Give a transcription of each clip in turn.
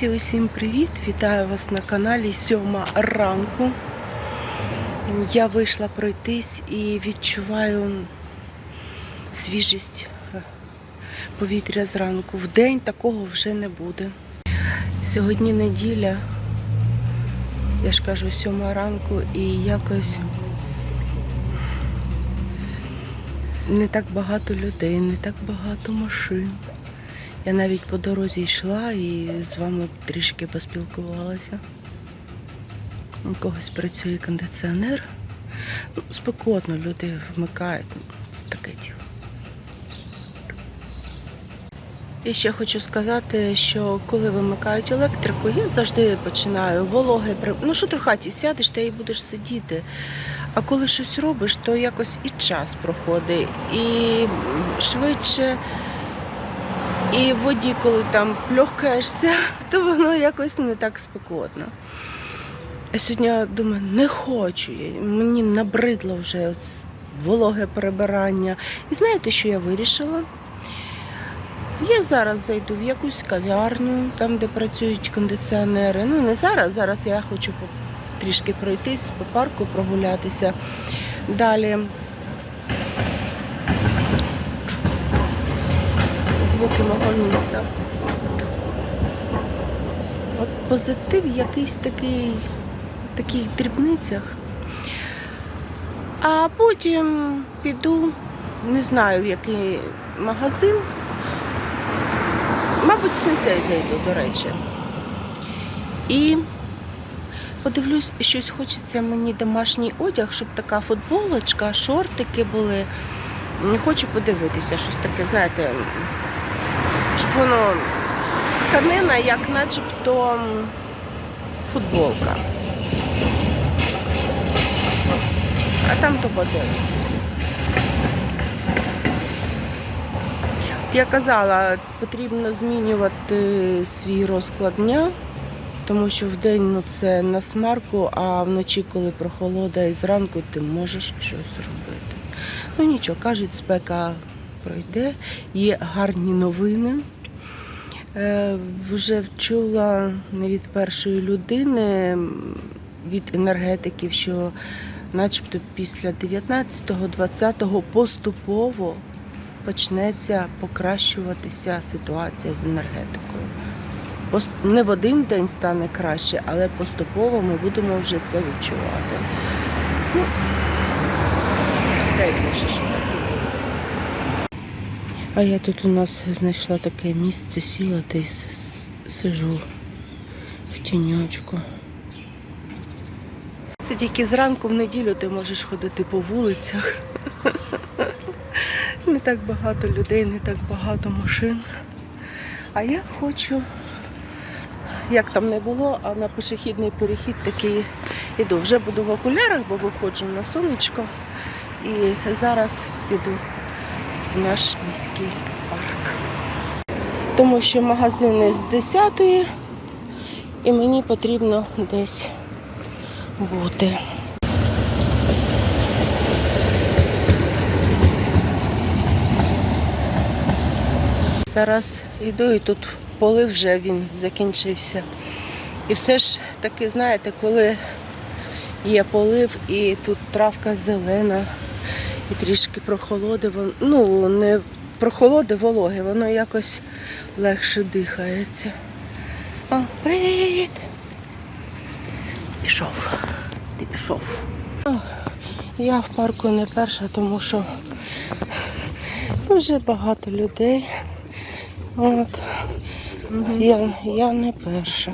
Друзі, усім привіт! Вітаю вас на каналі Сьома ранку. Я вийшла пройтись і відчуваю свіжість повітря зранку. В день такого вже не буде. Сьогодні неділя, я ж кажу, сьома ранку, і якось не так багато людей, не так багато машин. Я навіть по дорозі йшла і з вами трішки поспілкувалася. У когось працює кондиціонер. Ну, спекотно люди вмикають. Це таке діло. І ще хочу сказати, що коли вимикають електрику, я завжди починаю вологе. Ну що ти в хаті сядеш та і будеш сидіти. А коли щось робиш, то якось і час проходить, і швидше. І в воді, коли там пльохкаєшся, то воно якось не так спекотно. А сьогодні я думаю, не хочу. Мені набридло вже вологе прибирання. І знаєте, що я вирішила? Я зараз зайду в якусь кав'ярню, там, де працюють кондиціонери. Ну, не зараз, зараз я хочу трішки пройтись по парку, прогулятися. Далі звуки мого міста. От позитив якийсь такий, в таких дрібницях. А потім піду, не знаю, в який магазин. Мабуть, сенсей зайду, до речі. І подивлюсь, щось хочеться мені домашній одяг, щоб така футболочка, шортики були. Не хочу подивитися, щось таке, знаєте, щоб воно тканина, як начебто футболка. А там то подивитися. Я казала, потрібно змінювати свій розклад дня, тому що вдень ну, це на смарку, а вночі, коли прохолода і зранку, ти можеш щось робити. Ну нічого, кажуть, спека пройде, є гарні новини. Е, Вже чула не від першої людини, від енергетиків, що начебто після 19-20 поступово почнеться покращуватися ситуація з енергетикою. Не в один день стане краще, але поступово ми будемо вже це відчувати. Ну, дай Боже, що. А я тут у нас знайшла таке місце, сіла та й сижу в тіньочку. Це тільки зранку в неділю ти можеш ходити по вулицях. Не так багато людей, не так багато машин. А я хочу, як там не було, а на пішохідний перехід такий іду. Вже буду в окулярах, бо виходжу на сонечко. І зараз піду наш міський парк. Тому що магазини з 10 і мені потрібно десь бути. Зараз йду і тут полив вже він закінчився. І все ж таки, знаєте, коли є полив і тут травка зелена, і трішки прохолоди, ну не прохолоди вологи, воно якось легше дихається. О, привіт! Пішов. Ти пішов. Я в парку не перша, тому що дуже багато людей. От. Я, я не перша.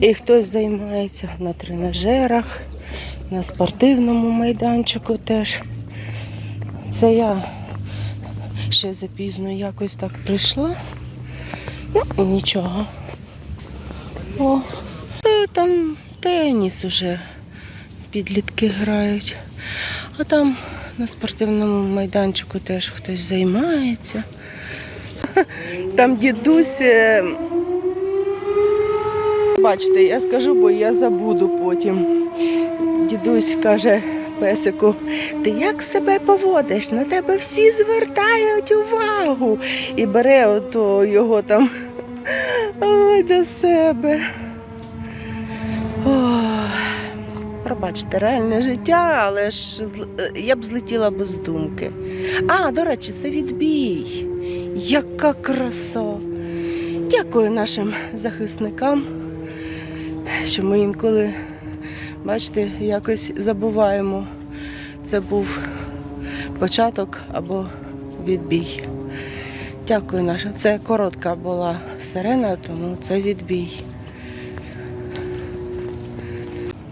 І хтось займається на тренажерах, на спортивному майданчику теж. Це я ще запізно якось так прийшла. Ну, нічого. О, там теніс уже підлітки грають. А там на спортивному майданчику теж хтось займається. Там дідусь. е, Бачите, я скажу, бо я забуду потім. Дідусь каже песику, ти як себе поводиш? На тебе всі звертають увагу. І бере ото його там Ой, до себе. Пробачте, реальне життя, але ж я б злетіла без думки. А, до речі, це відбій. Яка краса! Дякую нашим захисникам, що ми інколи, бачите, якось забуваємо. Це був початок або відбій. Дякую, наша. Це коротка була сирена, тому це відбій.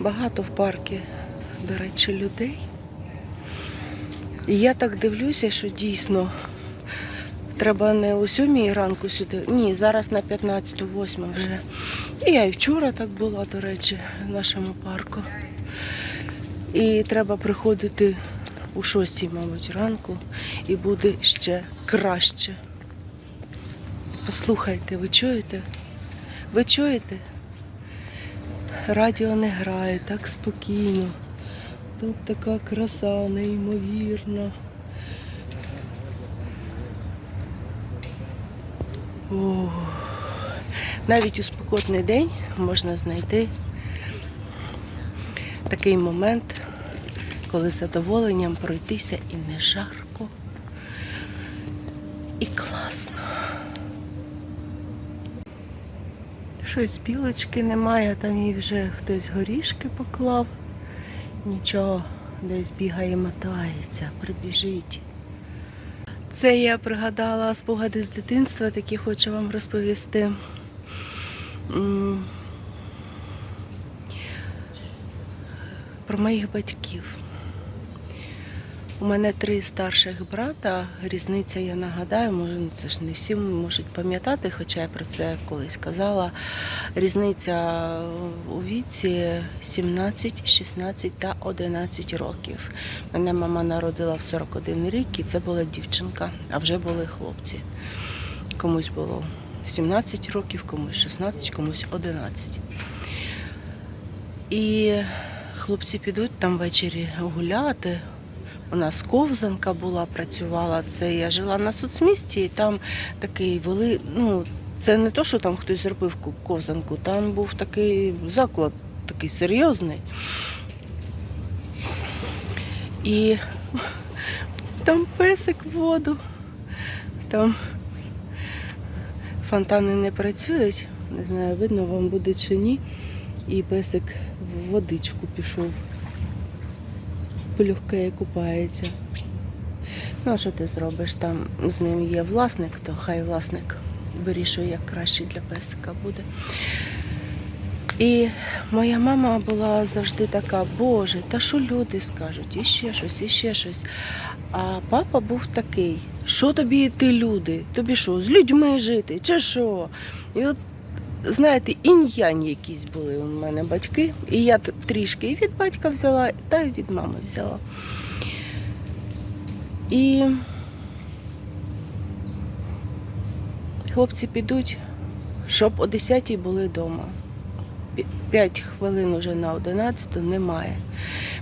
Багато в парку, до речі, людей. І я так дивлюся, що дійсно треба не о 7 ранку сюди. Ні, зараз на 15-8 вже. І я і вчора так була, до речі, в нашому парку. І треба приходити у 6, мабуть, ранку, і буде ще краще. Послухайте, ви чуєте? Ви чуєте? Радіо не грає так спокійно. Тут така краса неймовірна. О, навіть у спекотний день можна знайти такий момент, коли з задоволенням пройтися і не жарко, і класно. Щось білочки немає, там їй вже хтось горішки поклав. Нічого, десь бігає, мотається, прибіжить. Це я пригадала спогади з дитинства, такі хочу вам розповісти. Про моїх батьків. У мене три старших брата. Різниця, я нагадаю, може, ну, це ж не всі можуть пам'ятати, хоча я про це колись казала. Різниця у віці 17, 16 та 11 років. Мене мама народила в 41 рік, і це була дівчинка, а вже були хлопці. Комусь було 17 років, комусь 16, комусь 11. І хлопці підуть там ввечері гуляти. У нас ковзанка була, працювала. Це я жила на соцмісті, і там такий вели. Ну, це не то, що там хтось зробив ковзанку, там був такий заклад, такий серйозний. І там песик воду, там фонтани не працюють, не знаю, видно вам буде чи ні. І песик в водичку пішов. Полюхкає, купається. Ну, а що ти зробиш? Там з ним є власник, то хай власник вирішує, як краще для песика буде. І моя мама була завжди така, Боже, та що люди скажуть, і ще щось, і ще щось. А папа був такий, що тобі ти люди? Тобі що, з людьми жити, чи що? І от, знаєте, інь-янь якісь були у мене батьки. І я трішки і від батька взяла, та й від мами взяла. І хлопці підуть, щоб о 10-й були вдома. П'ять хвилин уже на 11 немає.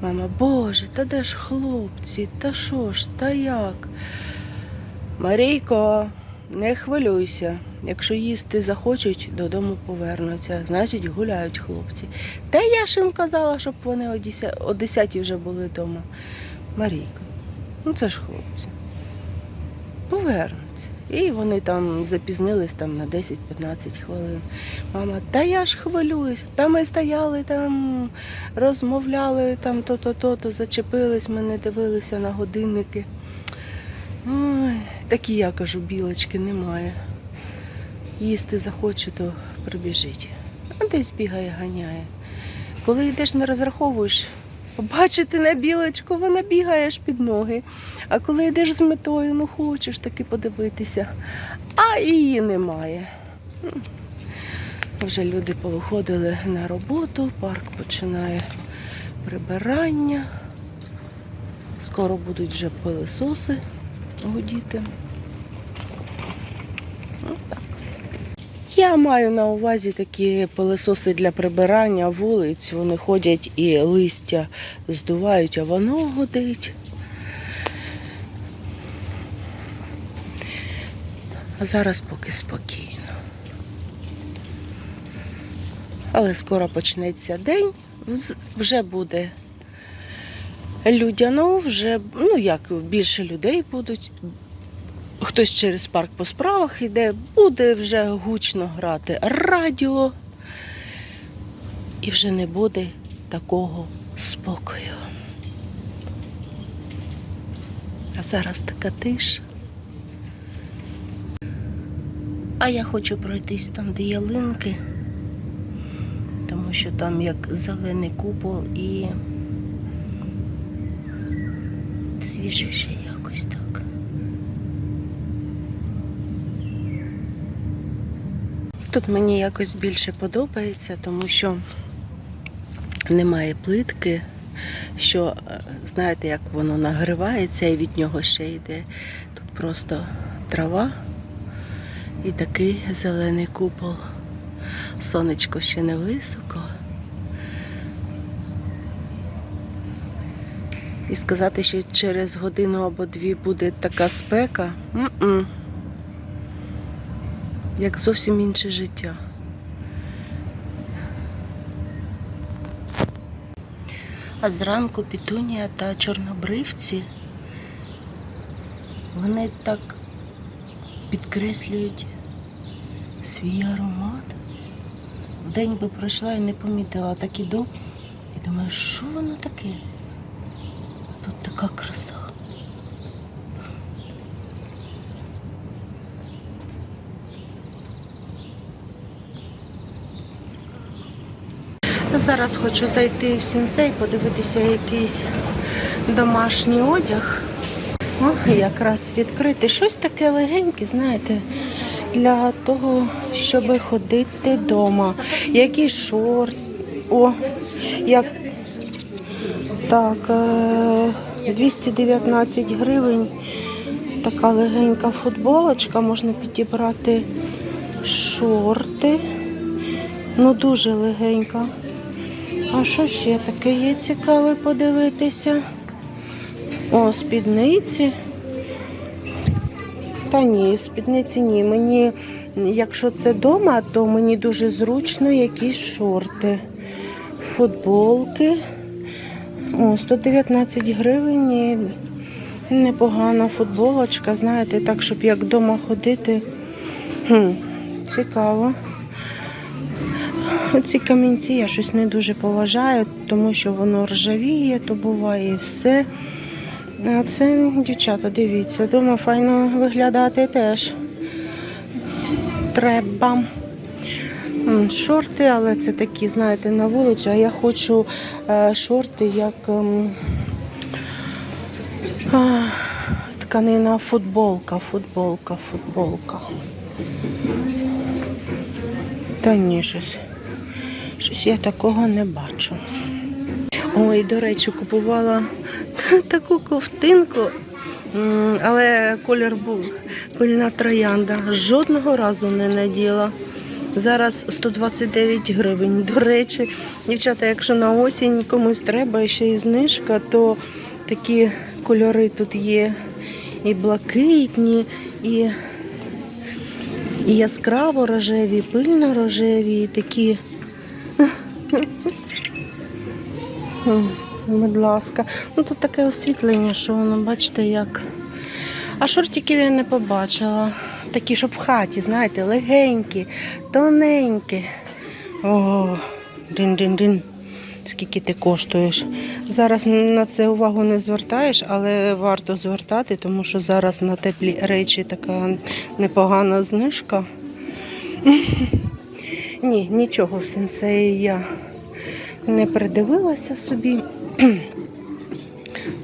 Мама, Боже, та де ж хлопці? Та що ж, та як? Марійко, не хвилюйся. Якщо їсти захочуть, додому повернуться. Значить, гуляють хлопці. Та я ж їм казала, щоб вони о 10 о 10 вже були вдома. Марійко, ну це ж хлопці. Повернуться. І вони там запізнились там на 10-15 хвилин. Мама, та я ж хвилююсь. Та ми стояли там, розмовляли там то-то, то-то, зачепились, ми не дивилися на годинники. Ой, такі я кажу, білочки немає. Їсти захоче, то прибіжить. А десь бігає, ганяє. Коли йдеш, не розраховуєш, побачити на білочку, вона бігає аж під ноги. А коли йдеш з метою, ну хочеш таки подивитися, а її немає. Вже люди повиходили на роботу, парк починає прибирання. Скоро будуть вже пилисоси гудіти. Ну. Я маю на увазі такі пилисоси для прибирання вулиць. Вони ходять і листя здувають, а воно гудить. А зараз поки спокійно. Але скоро почнеться день, вже буде людяно, вже ну як більше людей будуть. Хтось через парк по справах йде, буде вже гучно грати радіо, і вже не буде такого спокою. А зараз така тиша. А я хочу пройтись там, де ялинки, тому що там як зелений купол і свіжіше якось так. Тут мені якось більше подобається, тому що немає плитки, що е, знаєте, як воно нагривається і від нього ще йде. Тут просто трава і такий зелений купол. Сонечко ще не високо. І сказати, що через годину або дві буде така спека. М-м. Як зовсім інше життя. А зранку пітунія та чорнобривці вони так підкреслюють свій аромат. Вдень би пройшла і не помітила, а так іду і думаю, що воно таке? А тут краса. Зараз хочу зайти в сінсей, подивитися якийсь домашній одяг. О, якраз відкрити. Щось таке легеньке, знаєте, для того, щоб ходити вдома. Який шорт. О, як так, е, 219 гривень. Така легенька футболочка, можна підібрати шорти. Ну, дуже легенька. А що ще таке є цікаве подивитися? О, спідниці. Та ні, спідниці ні. Мені, якщо це вдома, то мені дуже зручно якісь шорти. Футболки. О, 119 гривень. Непогана футболочка, знаєте, так, щоб як вдома ходити. Хм, цікаво. Ці камінці я щось не дуже поважаю, тому що воно ржавіє, то буває і все. А це, дівчата, дивіться, думаю, файно виглядати теж треба. Шорти, але це такі, знаєте, на вулицю, а я хочу е, шорти як ем, тканина футболка, футболка, футболка. Та ні, щось. Щось я такого не бачу. Ой, до речі, купувала таку ковтинку, але колір був пильна троянда. Жодного разу не наділа. Зараз 129 гривень. До речі, дівчата, якщо на осінь комусь треба і ще й знижка, то такі кольори тут є і блакитні, і, і яскраво рожеві, і пильно рожеві, і такі. Будь ласка. Ну тут таке освітлення, що воно, бачите, як. А шортиків я не побачила. Такі, щоб в хаті, знаєте, легенькі, тоненькі. О, дин-дин-дин. Скільки ти коштуєш? Зараз на це увагу не звертаєш, але варто звертати, тому що зараз на теплі речі така непогана знижка. Ні, нічого сенсеї я не придивилася собі.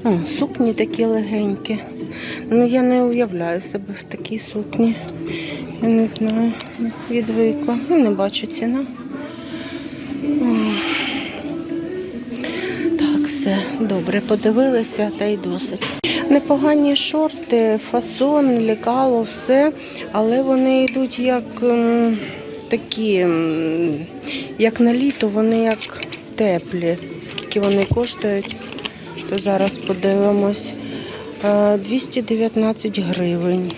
О, сукні такі легенькі. Ну, я не уявляю себе в такій сукні. Я не знаю, відвикла. Ну, не бачу ціна. Так, все, добре, подивилися та й досить. Непогані шорти, фасон, лікало, все, але вони йдуть як такі, як на літо, вони як теплі. Скільки вони коштують, то зараз подивимось. Е, 219 гривень.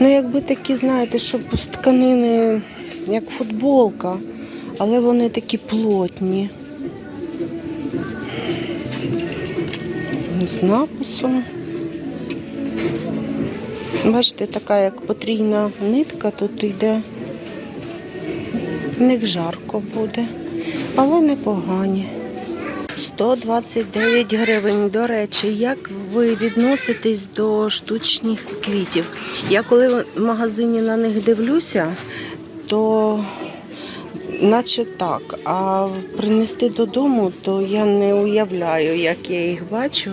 Ну, якби такі, знаєте, щоб з тканини, як футболка. але вони такі плотні. З написом. Бачите, така як потрійна нитка тут йде. В них жарко буде, але непогані. 129 гривень. До речі, як ви відноситесь до штучних квітів? Я коли в магазині на них дивлюся, то наче так. А принести додому, то я не уявляю, як я їх бачу.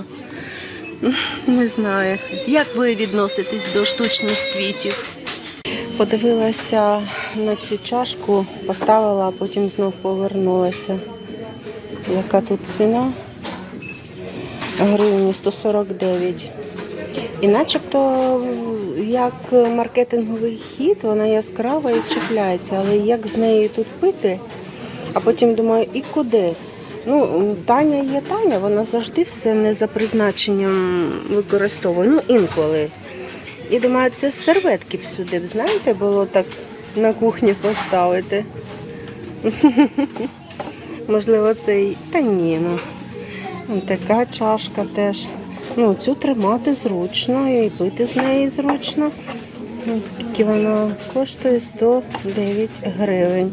Не знаю. Як ви відноситесь до штучних квітів? Подивилася на цю чашку, поставила, а потім знов повернулася. Яка тут ціна? Гривні 149. І начебто як маркетинговий хід, вона яскрава і чіпляється, але як з нею тут пити, а потім думаю, і куди? Ну, Таня є Таня, вона завжди все не за призначенням використовує. Ну, інколи. І думаю, це серветки б сюди, знаєте, було так на кухні поставити. Можливо, це і. Та ні, ну. Така чашка теж. Ну, цю тримати зручно і пити з неї зручно. Скільки вона коштує 109 гривень.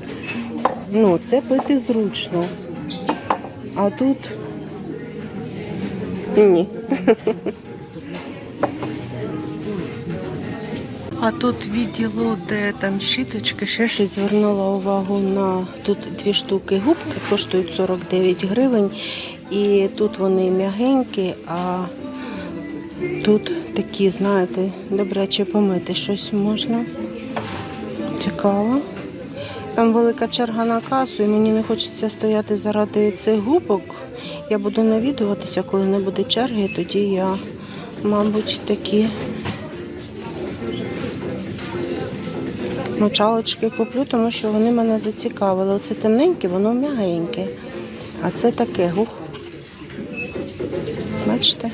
Ну, це пити зручно. А тут ні. А тут відділу, де там щіточки, ще щось звернула увагу на тут дві штуки губки, коштують 49 гривень. І тут вони м'ягенькі, а тут такі, знаєте, добряче помити щось можна. Цікаво. Там велика черга на касу, і мені не хочеться стояти заради цих губок. Я буду навідуватися, коли не буде черги, тоді я, мабуть, такі мочалочки куплю, тому що вони мене зацікавили. Оце темненьке, воно м'ягеньке. А це таке гух. Бачите?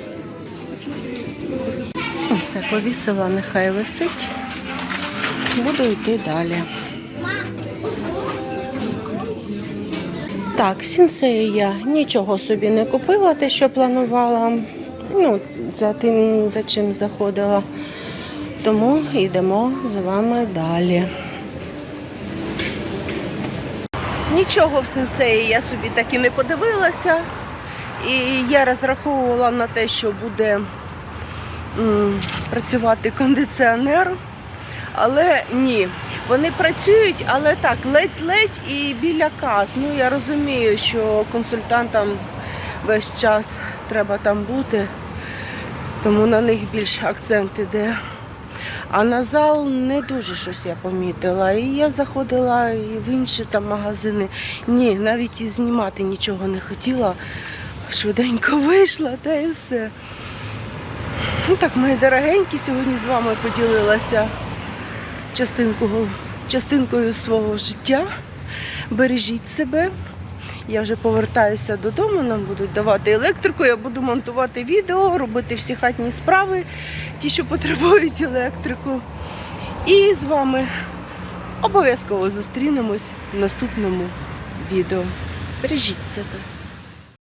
Ну, Все, повісила, нехай висить. Буду йти далі. Так, сінсею я нічого собі не купила, те, що планувала. Ну, за тим, за чим заходила. Тому йдемо з вами далі. Нічого в сенсеї я собі так і не подивилася. І я розраховувала на те, що буде працювати кондиціонер. Але ні. Вони працюють, але так, ледь-ледь і біля кас. Ну я розумію, що консультантам весь час треба там бути, тому на них більше акцент іде. А на зал не дуже щось я помітила. І я заходила і в інші там магазини. Ні, навіть і знімати нічого не хотіла. Швиденько вийшла, та і все. Ну так, мої дорогенькі, сьогодні з вами поділилася частинкою, частинкою свого життя. Бережіть себе. Я вже повертаюся додому, нам будуть давати електрику, я буду монтувати відео, робити всі хатні справи, ті, що потребують електрику. І з вами обов'язково зустрінемось в наступному відео. Бережіть себе.